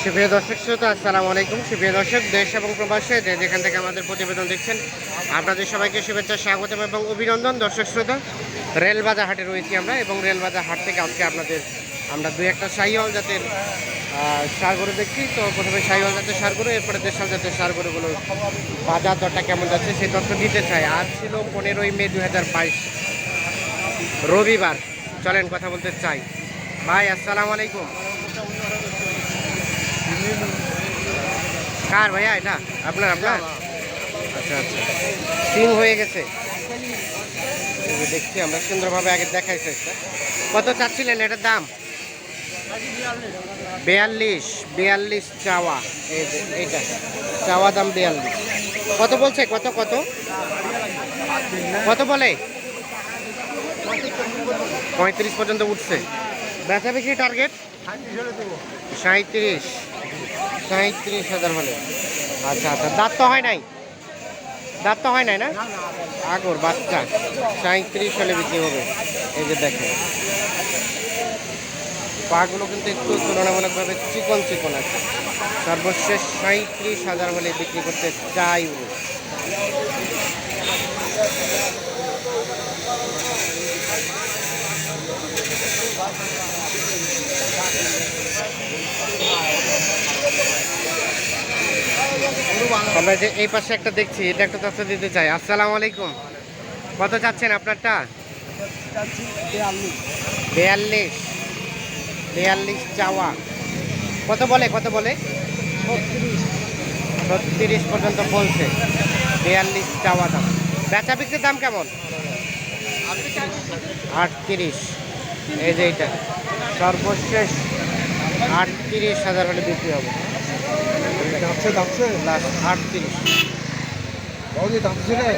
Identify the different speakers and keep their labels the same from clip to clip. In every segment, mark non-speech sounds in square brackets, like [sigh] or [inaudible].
Speaker 1: সুপ্রিয় দর্শক শ্রোতা আসসালামু আলাইকুম। সুপ্রিয় দর্শক দেশ এবং প্রবাসে যে যেখান থেকে আমাদের প্রতিবেদন দেখছেন আপনাদের সবাইকে শুভেচ্ছা স্বাগতম এবং অভিনন্দন। দর্শক শ্রোতা রেলবাজার হাটে রয়েছি আমরা এবং রেলবাজার হাট থেকে আজকে আপনাদের আমরা দুই একটা শাহিওয়াল জাতের আহ, সার গরু দেখছি। তো প্রথমে শাহিওয়াল জাতের সার গরু এরপরে দেশাল জাতের সার গরুগুলোর বাজার দরটা কেমন যাচ্ছে সেই তথ্য দিতে চাই। আজ ছিল পনেরোই মে দু হাজার বাইশ রবিবার। চলেন কথা বলতে চাই। ভাই, আসসালামু আলাইকুম। কার ভাইয়া এটা? আপনার আপনার? আচ্ছা আচ্ছা। সিং হয়ে গেছে। দেখছি আমরা, সুন্দরভাবে আগে দেখাইছে কত চাচ্ছিলেন এটার দাম? বিয়াল্লিশ বিয়াল্লিশ চাওয়া। এইটা। চাওয়া দাম বিয়াল্লিশ। কত বলছে? কত কত? কত বলে? পঁয়ত্রিশ পর্যন্ত উঠছে। বেচা বিক্রি টার্গেট সাঁত্রিশ সাঁত্রিশ হাজার হলে। আচ্ছা আচ্ছা। দাঁত তো হয় নাই? দাঁত তো হয় নাই না? আগর বাচ্চা। সাঁত্রিশ হলে বিক্রি হবে। এই যে দেখেন। পাগুলো কিন্তু একটু তুলনামূলকভাবে চিকন চিকন আছে। সর্বশেষ সাঁত্রিশ হাজার হলে বিক্রি করতে চাই উনি। আমরা যে এই পাশে একটা দেখছি, এটা একটা তথ্য দিতে চাই। আসসালামু আলাইকুম। কত চাচ্ছেন আপনারটা? বিয়াল্লিশ। বিয়াল্লিশ চাওয়া। কত বলে কত বলে? ছত্রিশ পর্যন্ত বলছে। বিয়াল্লিশ চাওয়া দাম। বেচা বিক্রির দাম কেমন? আটত্রিশ। এই যে এইটা। সর্বশেষ আটত্রিশ হাজার হলে বিক্রি হবে।
Speaker 2: যাচ্ছে যাচ্ছে
Speaker 1: লাস্ট আটত্রিশ
Speaker 2: বাবুজি যাচ্ছে রে।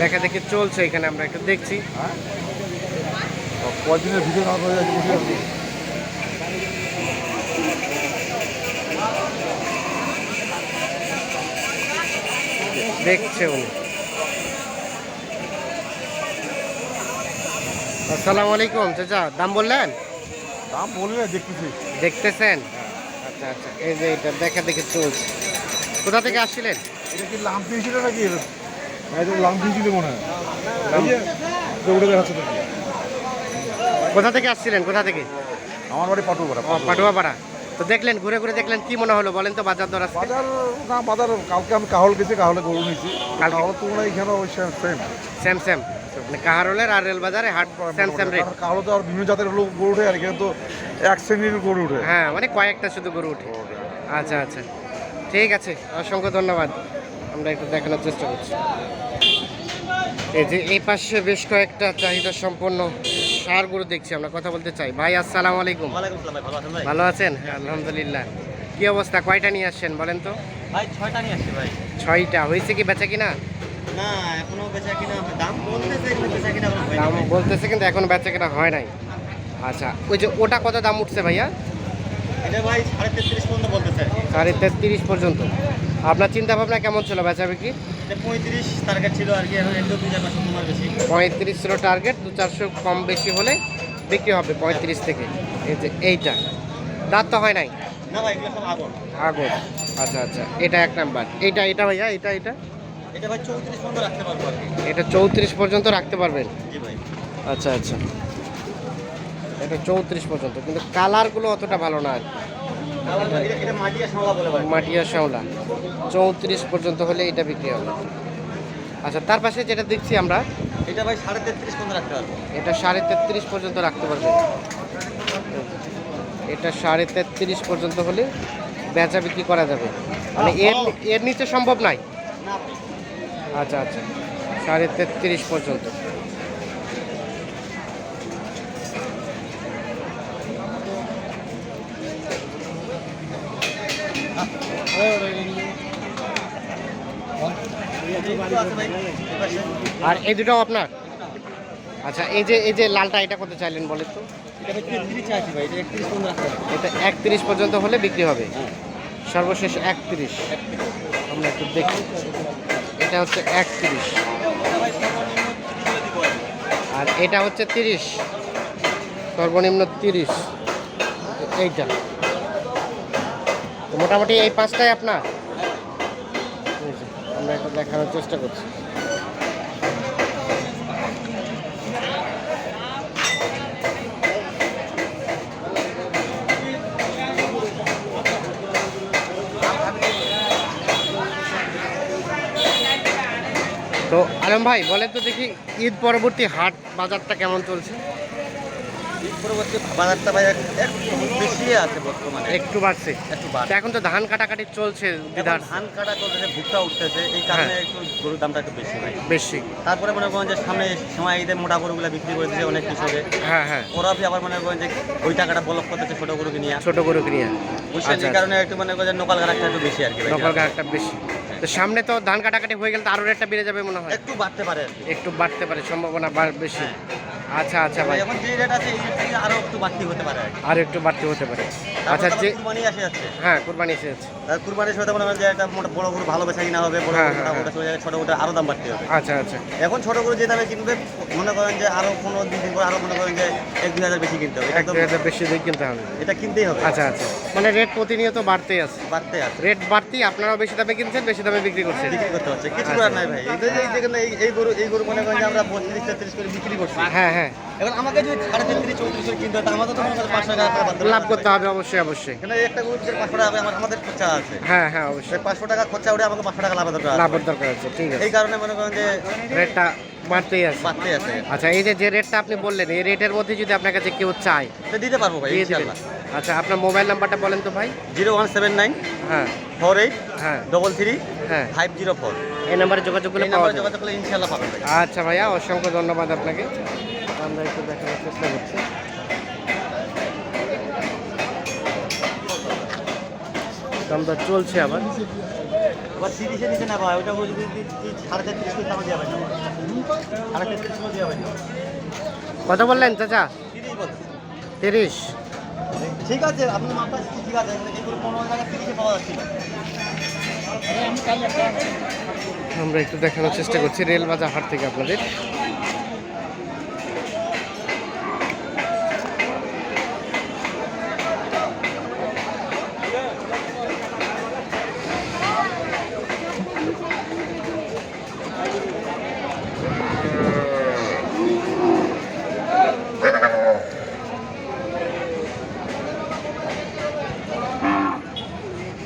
Speaker 1: দেখা দেখি চলছে এখানে আমরা একটু দেখছি।
Speaker 2: কয়দিনের ভিডিও না করে যাচ্ছে বসে আছি?
Speaker 1: দেখছে উনি। আসসালামু আলাইকুম চাচা দাম বললেন?
Speaker 2: দাম বললে দেখতেছি।
Speaker 1: দেখতেছেন? আচ্ছা আচ্ছা এই যে এটা দেখা দেখে চলছে। কোথা থেকে আসছিলেন?
Speaker 2: এটা কি লাম দিয়েছিল নাকি? হ্যাঁ এটা লাম দিয়েছিল মনে হয়। দেখাচ্ছে
Speaker 1: কোথা থেকে আসছিলেন? কোথা থেকে?
Speaker 2: আমার বাড়ি পাটুপাড়া
Speaker 1: ও পাটুয়াপাড়া। তো দেখলেন ঘুরে ঘুরে দেখলেন কি মনে হলো? বলেন তো বাজার দর
Speaker 2: বাজার না বাজার কালকে আমি কাহল গেছি কাহলে গরু নিয়েছি।
Speaker 1: কালকে?
Speaker 2: কাহল তোমরা এখানে সেম
Speaker 1: স্যাম স্যাম মানে কাহারোলের আর রেল বাজারে হাট রেট
Speaker 2: কাহলে তো আর বিভিন্ন জাতের লোক গরু উঠে আর এখানে তো এক শ্রেণির গরু উঠে
Speaker 1: হ্যাঁ মানে কয়েকটা শুধু গরু উঠে আচ্ছা আচ্ছা। ঠিক আছে অসংখ্য ধন্যবাদ। আমরা একটু দেখানোর চেষ্টা করছি। এই যে এই পাশে বেশ কয়েকটা চাহিদা সম্পন্ন সার গরু দেখছি আমরা কথা বলতে চাই। ভাই আসসালামু আলাইকুম।
Speaker 3: ওয়ালাইকুম আসসালাম ভাই ভালো আছেন ভাই?
Speaker 1: ভালো আছেন? হ্যাঁ, আলহামদুলিল্লাহ। কি অবস্থা? কয়টা নিয়ে আসছেন বলেন তো?
Speaker 3: ভাই ছয়টা নিয়ে আসছি ভাই।
Speaker 1: ছয়টা। হয়েছে কি বেচা কিনা?
Speaker 3: না এখনও বেচা কিনা দাম বলতেছে কিন্তু বেচা কিনা এখনও
Speaker 1: দাম বলতেছে কিন্তু এখন বেচা কিনা হয় নাই। আচ্ছা ওই যে ওটা কত দাম উঠছে ভাইয়া?
Speaker 3: এটা ভাই সাড়ে তেত্রিশ পর্যন্ত বলতেছে।
Speaker 1: সাড়ে তেত্রিশ পর্যন্ত। আপনার চিন্তা ভাবনা কেমন ছিল বেচা বিক্রি?
Speaker 3: পঁয়ত্রিশ টার্গেট ছিল আর কি
Speaker 1: পঁয়ত্রিশ ছিল টার্গেট দু চারশো কম বেশি হলে বিক্রি হবে পঁয়ত্রিশ থেকে। এই যে এইটা। দাঁত তো হয় নাই?
Speaker 3: না ভাই আগর
Speaker 1: আগর আচ্ছা আচ্ছা এটা এক নাম্বার। এইটা এটা ভাইয়া এটা এটা?
Speaker 3: এটা ভাই চৌত্রিশ পর্যন্ত রাখতে পারব
Speaker 1: এটা পর্যন্ত পারবেন?
Speaker 3: জি ভাই।
Speaker 1: আচ্ছা আচ্ছা। এটা চৌত্রিশ পর্যন্ত কিন্তু কালারগুলো অতটা ভালো না। আর
Speaker 3: মাটিয়া
Speaker 1: শ্যাওলা চৌত্রিশ পর্যন্ত হলে এটা বিক্রি হবে। আচ্ছা তার পাশে যেটা দেখছি আমরা
Speaker 3: এটা ভাই সাড়ে তেত্রিশ পর্যন্ত রাখতে পারব।
Speaker 1: এটা সাড়ে তেত্রিশ পর্যন্ত রাখতে পারবেন এটা সাড়ে তেত্রিশ পর্যন্ত হলে বেচা বিক্রি করা যাবে। মানে এর এর নিচে সম্ভব নাই? আচ্ছা আচ্ছা। সাড়ে তেত্রিশ পর্যন্ত। আর এই দুটাও আপনার? আচ্ছা এই যে এই যে লালটা এটা কত চাইলেন বলেন তো?
Speaker 3: এটা একত্রিশ পর্যন্ত
Speaker 1: এটা একত্রিশ পর্যন্ত হলে বিক্রি হবে। সর্বশেষ একত্রিশ। আমরা একটু দেখি। এটা হচ্ছে
Speaker 3: এটা বলে দিব আর
Speaker 1: এটা হচ্ছে তিরিশ। সর্বনিম্ন তিরিশ। এইটা। মোটামুটি এই পাঁচটাই আপনার? আমরা একটু দেখানোর চেষ্টা করছি। তো আলম ভাই বলেন তো দেখি ঈদ পরবর্তী হাট বাজারটা কেমন চলছে?
Speaker 3: পরবর্তী বাজারটা ভাই একটু বেশি আছে বর্তমানে।
Speaker 1: একটু বাড়ছে।
Speaker 3: একটু বাড়ছে।
Speaker 1: এখন তো ধান কাটাকাটি চলছে
Speaker 3: ধান কাটা ভুট্টা উঠতেছে এই কারণে একটু গরুর দামটা একটু বেশি ভাই
Speaker 1: বেশি।
Speaker 3: তারপরে মনে করেন যে সামনে সময় ঈদের মোটা গরুগুলো বিক্রি করেছে অনেক কৃষকে।
Speaker 1: হ্যাঁ হ্যাঁ।
Speaker 3: ওরা আবার মনে করেন যে ওই টাকাটা বলক করতেছে ছোট গরুকে নিয়ে।
Speaker 1: ছোট গরু কিনিয়া
Speaker 3: বুঝছেন?
Speaker 1: আচ্ছা,
Speaker 3: এই কারণে একটু মনে করেন যে নোকাল গাড়াটা একটু বেশি আর কি
Speaker 1: নকল বেশি। তো সামনে তো ধান কাটাকাটি হয়ে গেলে তো আরও রেটটা বেড়ে যাবে মনে হয়।
Speaker 3: একটু বাড়তে পারে
Speaker 1: একটু বাড়তে পারে সম্ভাবনা বাড় বেশি। আচ্ছা আচ্ছা ভাই।
Speaker 3: এখন যে রেট আছে এই রেট থেকে আরও একটু বাড়তি হতে পারে আর
Speaker 1: একটু বাড়তে হতে পারে। আচ্ছা যে
Speaker 3: কুরবানি আসে যাচ্ছে।
Speaker 1: হ্যাঁ কোরবানি এসেছে
Speaker 3: আর কুরবানির সময় তো করেন যে একটা মোটা বড় গরু ভালো বেচা কিনা হবে বড়
Speaker 1: হ্যাঁ,
Speaker 3: গরু
Speaker 1: হ্যাঁ,
Speaker 3: চলে যাবে ছোট গরুটা আরও দাম বাড়তে হবে।
Speaker 1: আচ্ছা আচ্ছা।
Speaker 3: এখন ছোট গরু যে দামে কিনবে মনে করেন যে আরও কোনো দুই দিন পর আরও মনে করেন যে এক দুই হাজার বেশি কিনতে হবে। এটা
Speaker 1: এক দুই হাজার বেশি দিয়ে কিনতে হবে।
Speaker 3: এটা কিনতেই হবে।
Speaker 1: আচ্ছা আচ্ছা। মানে রেট প্রতিনিয়ত বাড়তেই আছে।
Speaker 3: বাড়তে আছে।
Speaker 1: রেট বাড়তেই আপনারাও বেশি দামে কিনছেন বেশি দামে বিক্রি করছেন।
Speaker 3: বিক্রি করতে হচ্ছে কিছু
Speaker 1: আচ্ছা।
Speaker 3: করার নাই ভাই। এই যেখানে এই- গরু এই গরু মনে করেন যে আমরা বত্রিশ তেত্রিশ করে বিক্রি করছি।
Speaker 1: হ্যাঁ হ্যাঁ।
Speaker 3: এখন আমাকে যদি সাড়ে তেত্রিশ চৌত্রিশ কিনতে হয় আমাদের তো পাঁচশো টাকা
Speaker 1: লাভ করতে হবে অবশ্যই অবশ্যই।
Speaker 3: এখানে একটা গরু যে পাঁচশো টাকা আমার আমাদের খরচা আছে।
Speaker 1: হ্যাঁ হ্যাঁ অবশ্যই।
Speaker 3: পাঁচশো টাকা খরচা উঠে আমাকে পাঁচশো টাকা লাভ দরকার।
Speaker 1: লাভের দরকার আছে ঠিক আছে।
Speaker 3: এই কারণে মনে করেন যে
Speaker 1: রেটটা বাড়তেই আছে।
Speaker 3: বাড়তে আছে।
Speaker 1: আচ্ছা এই যে যে রেটটা আপনি বললেন এই রেটের মধ্যে যদি আপনার কাছে কেউ চায়
Speaker 3: তো দিতে পারব ভাই ইনশাল্লাহ।
Speaker 1: আচ্ছা আপনার মোবাইল নাম্বারটা বলেন তো ভাই।
Speaker 3: জিরো ওয়ান সেভেন নাইন
Speaker 1: হ্যাঁ।
Speaker 3: ফোর এইট
Speaker 1: হ্যাঁ।
Speaker 3: ডবল থ্রি
Speaker 1: হ্যাঁ।
Speaker 3: Five zero four.
Speaker 1: এই নাম্বারে যোগাযোগ করলে
Speaker 3: যোগাযোগ করলে ইনশাল্লাহ পাবেন
Speaker 1: আচ্ছা ভাইয়া অসংখ্য ধন্যবাদ আপনাকে। আমরা একটু দেখানোর চেষ্টা করছি। দামটা চলছে আবার।
Speaker 3: এবার তিরিশে নিচে না ভাই ওটা যদি দি- দি- সাড়ে তেত্রিশ করে দাম দিয়ে সাড়ে তেত্রিশ করে দিয়ে
Speaker 1: কত বললেন চাচা?
Speaker 3: তিরিশ ঠিক আছে আপনার মাপটা ঠিক আছে এগুলো পনেরো টাকা তিরিশে পাওয়া যাচ্ছে।
Speaker 1: আমরা একটু দেখানোর চেষ্টা করছি রেল বাজার হাট থেকে আপনাদের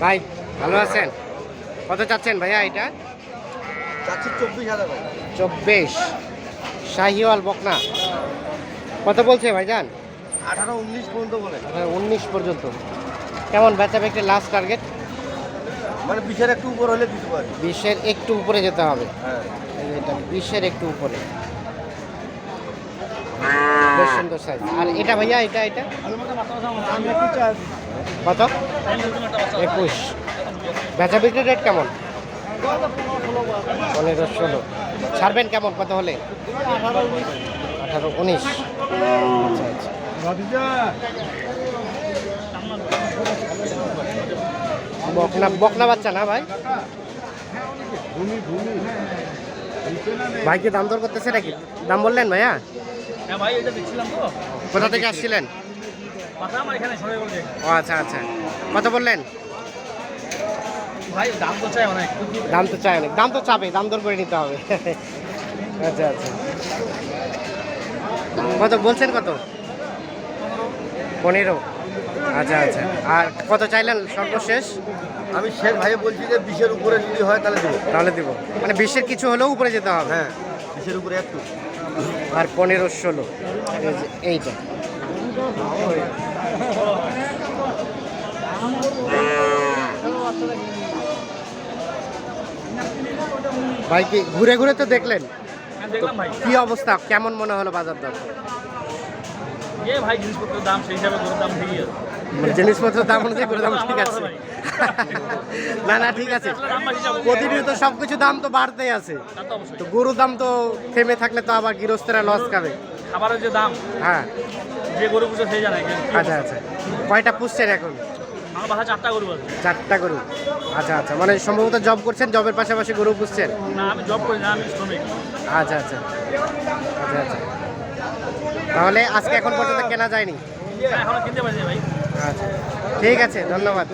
Speaker 1: ভাই ভালো আছেন? কত চাচ্ছেন ভাইয়া এটা?
Speaker 3: চব্বিশ হাজার
Speaker 1: চব্বিশ। শাহিওয়াল বকনা। কত বলছে ভাইজান?
Speaker 3: আঠারো উনিশ পর্যন্ত বলে।
Speaker 1: উনিশ পর্যন্ত। কেমন বেচা বিক্রি লাস্ট টার্গেট
Speaker 3: মানে বিশের একটু উপর হলে দিতে পারি।
Speaker 1: বিশের একটু উপরে যেতে হবে।
Speaker 3: হ্যাঁ।
Speaker 1: এটা বিশের একটু উপরে। বেশ সুন্দর সাইজ আর এটা ভাইয়া এটা এটা? কত? একুশ। বেচা বিক্রির রেট কেমন? পনেরো ষোলো। ছাড়বেন কেমন? কত হলে? আঠারো উনিশ। আচ্ছা আচ্ছা বকনা বকনা বাচ্চা না ভাই?
Speaker 2: ভূমি
Speaker 1: ভাইকে দাম দর করতেছে নাকি? দাম বললেন ভাইয়া?
Speaker 4: হ্যাঁ ভাই
Speaker 1: কোথা থেকে আসছিলেন? ও আচ্ছা আচ্ছা। কত বললেন?
Speaker 4: ভাই দাম তো চাই অনেক।
Speaker 1: দাম তো চাই অনেক। দাম তো চাবে দাম দর করে নিতে হবে। আচ্ছা আচ্ছা। কত বলছেন কত? পনেরো। আচ্ছা আচ্ছা। আর কত চাইলেন সর্বশেষ?
Speaker 3: আমি শেখ ভাই বলছি যে বিশের উপরে যদি হয় তাহলে দেবো।
Speaker 1: তাহলে দিব। মানে বিশের কিছু হলেও উপরে যেতে হবে।
Speaker 3: হ্যাঁ বিশের উপরে একটু।
Speaker 1: আর পনেরো ষোলো। এইটা। ভাই কি ঘুরে ঘুরে তো দেখলেন?
Speaker 4: হ্যাঁ
Speaker 1: কি অবস্থা? কেমন মনে হলো বাজার দর?
Speaker 4: জিনিসপত্রের দাম
Speaker 1: মানে জিনিসপত্রের দাম অনুযায়ী করে দাম ঠিক আছে। [laughs] না না ঠিক আছে।
Speaker 4: দাম বাড়ি যাব।
Speaker 1: প্রতিনিয়ত সব কিছু দাম তো বাড়তেই আছে।
Speaker 4: তো
Speaker 1: গরুর দাম তো থেমে থাকলে তো আবার গৃহস্থরা লস খাবে।
Speaker 4: খাবারের যে দাম
Speaker 1: হ্যাঁ।
Speaker 4: যে গরু পুষে সেই জানে।
Speaker 1: আচ্ছা আচ্ছা। কয়টা পুষছেন এখন?
Speaker 4: আমার বাসা চারটা গরু আছে।
Speaker 1: চারটা গরু। আচ্ছা আচ্ছা। মানে সম্ভবত জব করছেন জবের পাশাপাশি গরু পুষছেন?
Speaker 4: না আমি জব করি না আমি শ্রমিক।
Speaker 1: আচ্ছা আচ্ছা। আচ্ছা আচ্ছা। তাহলে আজকে এখন পর্যন্ত কেনা যায়নি?
Speaker 4: এখন কিনতে পারছি ভাই।
Speaker 1: আচ্ছা। ঠিক আছে ধন্যবাদ।